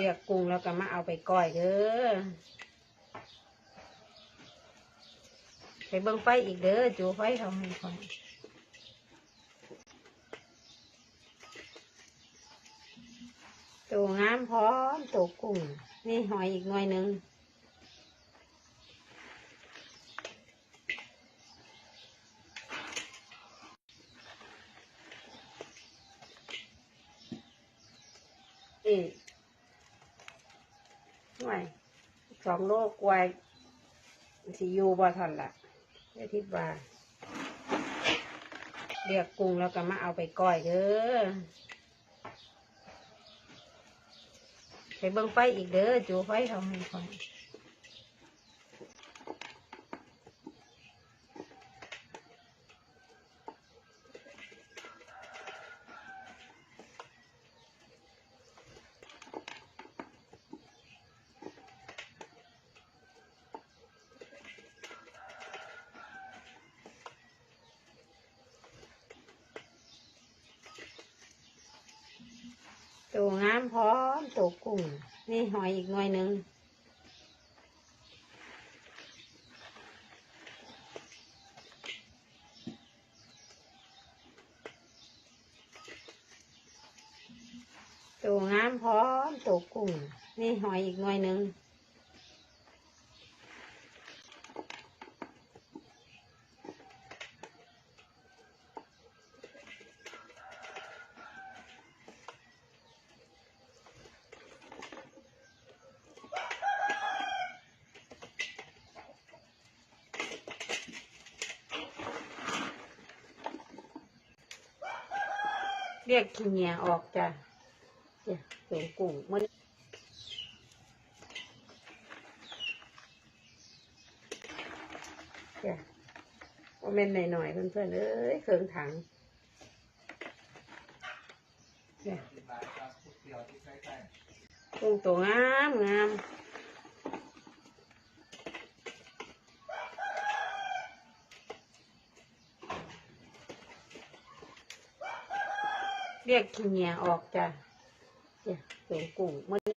เลือกกุ้งแล้วก็มาเอาไปก้อยเด้อไปเบิ่งไฟอีกเด้อจูไฟเขาให้ก่อนตัวงามพร้อมตัวกุ้งนี่หอยอีกหน่อยหนึ่งนี่หน่วย สองโลกวาสิอยูบ่ทันละได้ทิศว่าเรียกกุ้งแล้วก็มาเอาไปก้อยเด้อไปเบิ่งไฟอีกเด้อจูไฟเขาให้ก่อ ตัวงามพร้อมตัวกุ้ง นี่หอยอีกหน่อยหนึ่งตัวงามพร้อมตัวกุ้ง นี่หอยอีกหน่อยหนึ่ง เรียกขี้เหนียออกจ้ะจ้ะตัวกุ้งมันจ้ะว่าเป็นหน่อยๆเพื่อนๆเอ้ยเครื่องถังจ้ะกุ้งตัวงามงาม เรียกขี้เหนียออกจ้ะจ้ะตัวกุ้งมัน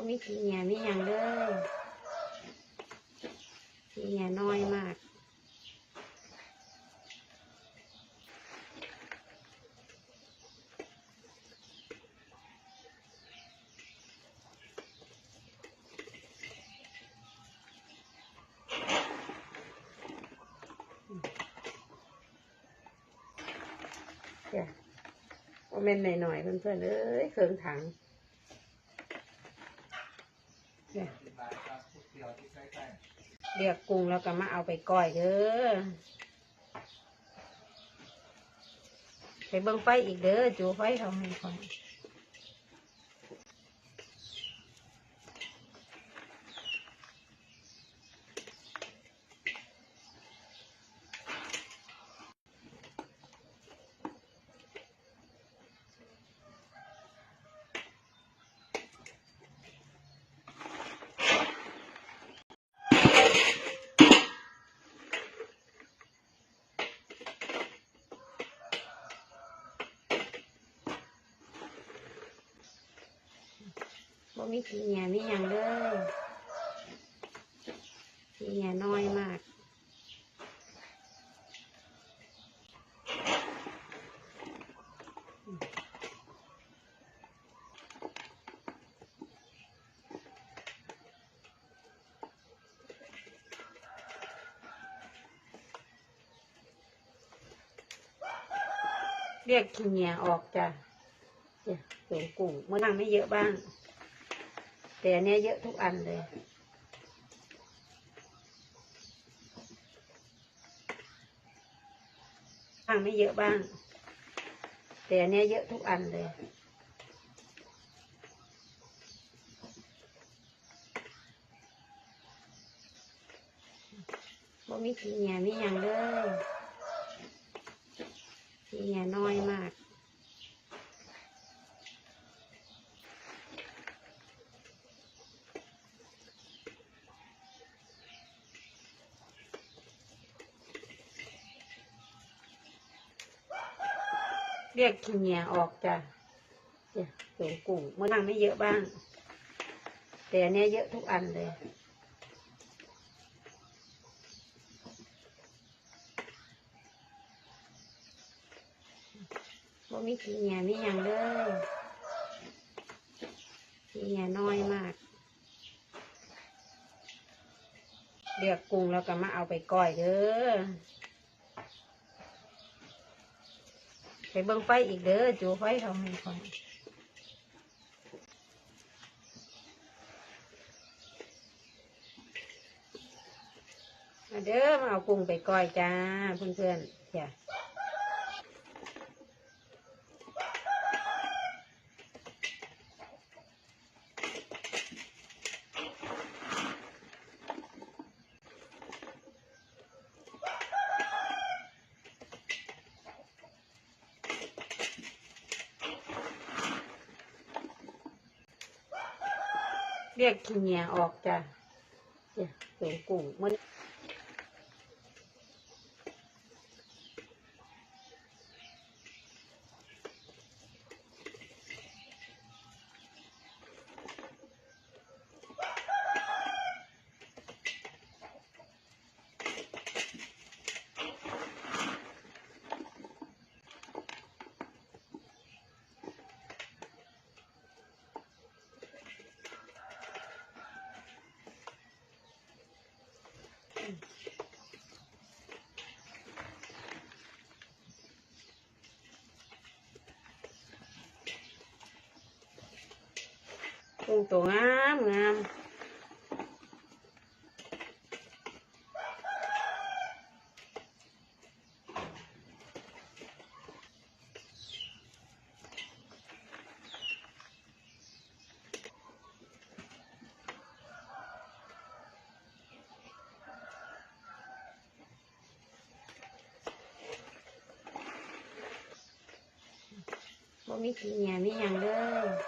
บ่มีขี้เหนียมีอย่างเด้อขี้เหนียน้อยมากจ้ะว่าเป็นหน่อยๆเพื่อนๆเอ้ยเครื่องถังจ้ะ เลือกกุ้งแล้วก็มาเอาไปก้อยเด้อไปเบิ่งไฟอีกเด้อจูไฟเขาให้ของ มีขี้เหนียมีอย่างเด้อขี้เหนียน้อยมากเรียกขี้เหนียออกจ้ะจ้ะตัวกุ้งมันนั่งไม่เยอะบ้าง แต่อันเนี้ยเยอะทุกอันเลย บ้างไม่เยอะบ้าง แต่อันเนี้ยเยอะทุกอันเลยมีขี้เหนียมีอย่างเลยขี้เหนียน้อยมาก เรียกขี้เหนียออกจ้ะเนี่ยสวนกุ้งเมื่อนั่งไม่เยอะบ้าง แต่อันเนี้ยเยอะทุกอันเลยบ่มีขี้เหนียมีอย่างเลยขี้เหนียน้อยมากเรียกกุ้งแล้วก็มาเอาไปก้อยเด้อ ไปเบิ่งไฟอีกเด้อจูไฟเขาให้คนมาเด้อมาเอากุ้งไปก้อยจ้าเพื่อนๆจ้ะ เรียกขี้เหนียออกจ้ะเนี่ยสวนกุ้งมัน กุ้งตัวงามงามบ่มีขี้เหนียมีอย่างเลยขี้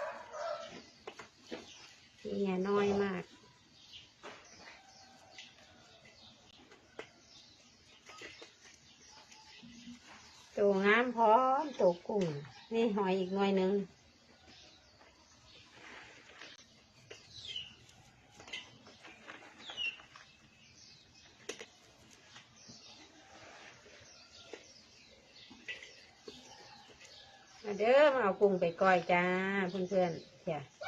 เหนียน้อยมาก ตัวงามพร้อมตัวกุ้ง นี่หอยอีกหน่วยหนึ่งมาเด้อมาเอากุ้งไปก้อยจ้าเพื่อนๆจ้ะ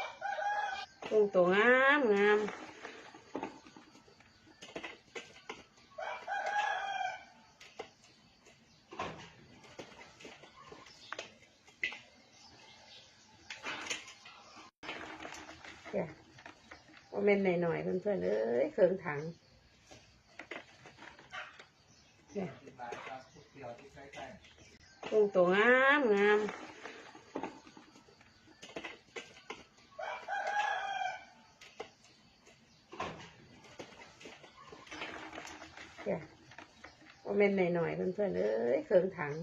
กุ้งตัวงามงามจ้ะว่าเมนหน่อยๆเพื่อนๆเอ้ยเครื่องถังจ้ะกุ้งตัวงามงาม จ้ะว่าเมนหน่อยๆเพื่อนๆเอ้ยเครื่องถัง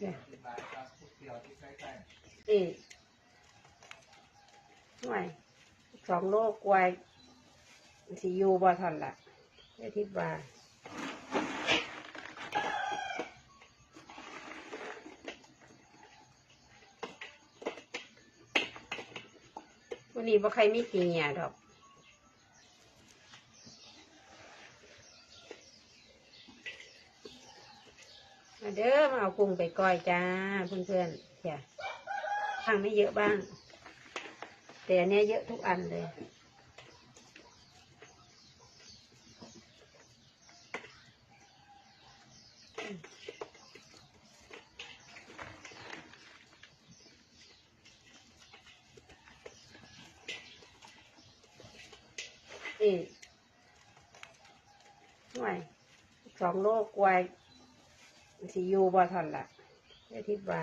จ้ะนี่หน่วยสองโลกวายสียูบอทันละได้ทิพบาวันนี้บ่ใครมีกี่เนี่ยดอก เด้อมาเอากุ้งไปก้อยจ้าเพื่อนๆจ้ะทางไม่เยอะบ้าง แต่อันเนี้ยเยอะทุกอันเลยนี่หน่วยสองโลกวาย สีอยู่บอทันละเดี๋ที่ว่า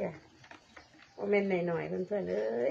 จ้ะโมเมนต์หน่อยๆเพื่อนๆเลย